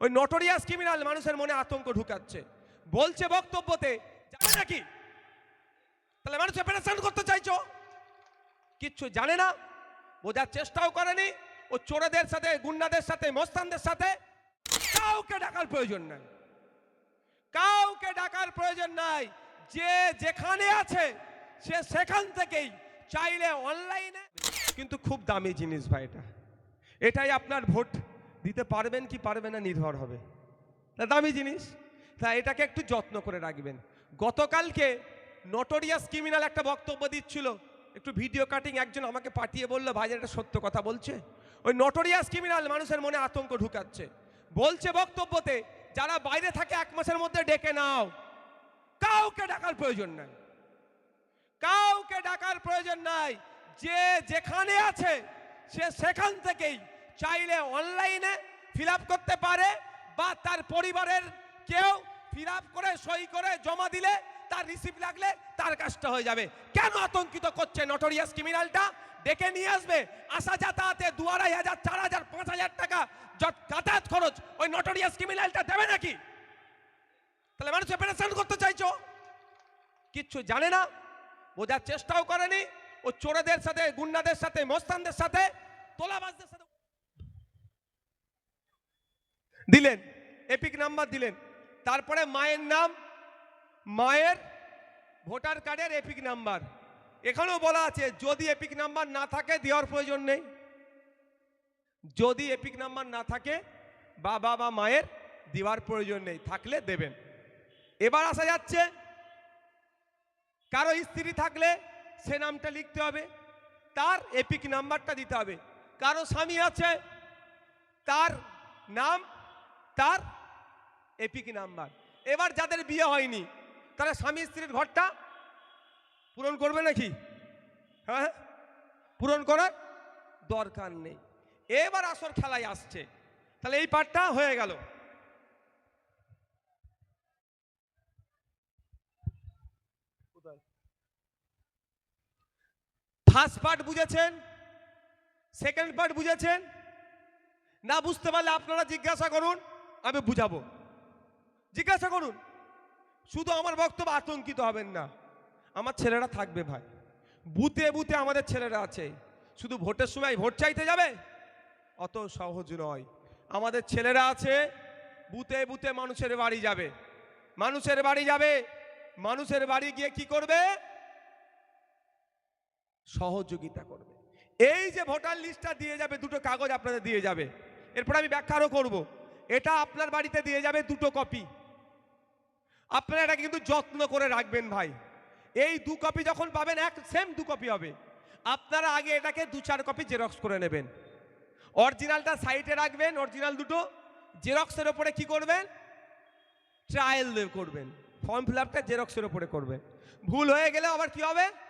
ওই notorious criminal মানুষের মনে আতঙ্ক ঢুকাচ্ছে। বলছে বক্তব্যতে, জানে নাকি তাহলে মানুষ অপারেশন করতে চাইছো? কিচ্ছু জানে না, বোঝার চেষ্টাও করেনি, ও চোরেদের সাথে, গুন্ডাদের সাথে, মস্তানদের সাথে কাউকে ডাকার প্রয়োজন নাই। কাউকে ডাকার প্রয়োজন নাই। যে যেখানে আছে, সে সেখান থেকেই চাইলে অনলাইনে কিন্তু খুব দামি জিনিস ভাই এটা। এটাই আপনার ভোট। দিতে পারবেন কি পারবেন না নির্ভর হবে। দামি জিনিস। তা এটাকে একটু যত্ন করে রাখবেন। গতকালকে নটোরিয়াস ক্রিমিনাল একটা বক্তব্য দিচ্ছিল। একটু ভিডিও কাটিং একজন আমাকে পাঠিয়ে বলল, ভাই, এটা সত্য কথা বলছে? ওই নটোরিয়াস ক্রিমিনাল মানুষের মনে আতঙ্ক ঢুকাচ্ছে। বলছে বক্তব্যতে, যারা বাইরে থাকে এক মাসের মধ্যে ডেকে নাও। কাউকে ডাকার প্রয়োজন নাই। কাউকে ডাকার প্রয়োজন নাই। যে যেখানে আছে, সে সেখান থেকেই চাইলে অনলাইনে ফিল করতে পারে বা তার পরিবারের কেউ ফিল করে, সই করে জমা দিলে তার রিসিপ্ট লাগলে তার কাজটা হয়ে যাবে। কেন আতঙ্কিত করছে নটোরিয়াস ক্রিমিনালটা ডেকে নিয়ে আসবে। আসা যাতায়াতে দু আড়াই হাজার, চার হাজার, পাঁচ হাজার টাকা যত যাতায়াত খরচ ওই নটোরিয়াস ক্রিমিনালটা দেবে নাকি? তাহলে মানুষ অপারেশন করতে চাইছো? কিচ্ছু জানে না। বোঝার চেষ্টাও করেনি। ও চোরেদের সাথে, গুন্ডাদের সাথে, মস্তানদের সাথে, তোলাবাজদের সাথে দিলেন, এপিক নাম্বার দিলেন। তারপরে মায়ের নাম, মায়ের ভোটার কার্ডের এপিক নাম্বার। এখানেও বলা আছে, যদি এপিক নাম্বার না থাকে, দেওয়ার প্রয়োজন নেই। যদি এপিক নাম্বার না থাকে, বাবা বা মায়ের দেওয়ার প্রয়োজন নেই, থাকলে দেবেন। এবার আসা যাচ্ছে, কারও স্ত্রী থাকলে সে নামটা লিখতে হবে, তার এপিক নাম্বারটা দিতে হবে। কারও স্বামী আছে, তার নাম তার এপিক নাম্বার। এবার যাদের বিয়ে হয়নি তারা স্বামী স্ত্রীর ঘরটা পূরণ করবে নাকি? হ্যাঁ? পূরণ করার দরকার নেই। এবার আসর খেলায় আসছে। তাহলে এই পার্টটা হয়ে গেল। ফার্স্ট পার্ট বুঝেছেন? সেকেন্ড পার্ট বুঝেছেন? না বুঝতে পারলে আপনারা জিজ্ঞাসা করুন। আমি বুঝাবো। জিজ্ঞাসা করুন, শুধু আমার বক্তব্য আতঙ্কিত হবেন না, আমার ছেলেরা থাকবে ভাই। বুতে বুতে আমাদের ছেলেরা আছে, শুধু ভোটের সময় ভোট চাইতে যাবে? অত সহজ নয়। আমাদের ছেলেরা আছে বুতে বুতে মানুষের বাড়ি যাবে। মানুষের বাড়ি যাবে, মানুষের বাড়ি গিয়ে কি করবে? সহযোগিতা করবে। এই যে ভোটার লিস্টটা দিয়ে যাবে, দুটো কাগজ আপনাদের দিয়ে যাবে। এরপর আমি ব্যাখ্যা আরও করব। এটা আপনার বাড়িতে দিয়ে যাবে দুটো কপি। আপনারা এটা কিন্তু যত্ন করে রাখবেন ভাই। এই দু কপি যখন পাবেন, এক সেম দু কপি হবে। আপনারা আগে এটাকে দু চার কপি জেরক্স করে নেবেন। অরিজিনালটা সাইডে রাখবেন অরিজিনাল দুটো। জেরক্সের ওপরে কি করবেন? ট্রায়াল করবেন। ফর্ম ফিল আপটা জেরক্সের ওপরে করবেন। ভুল হয়ে গেলে আবার কি হবে?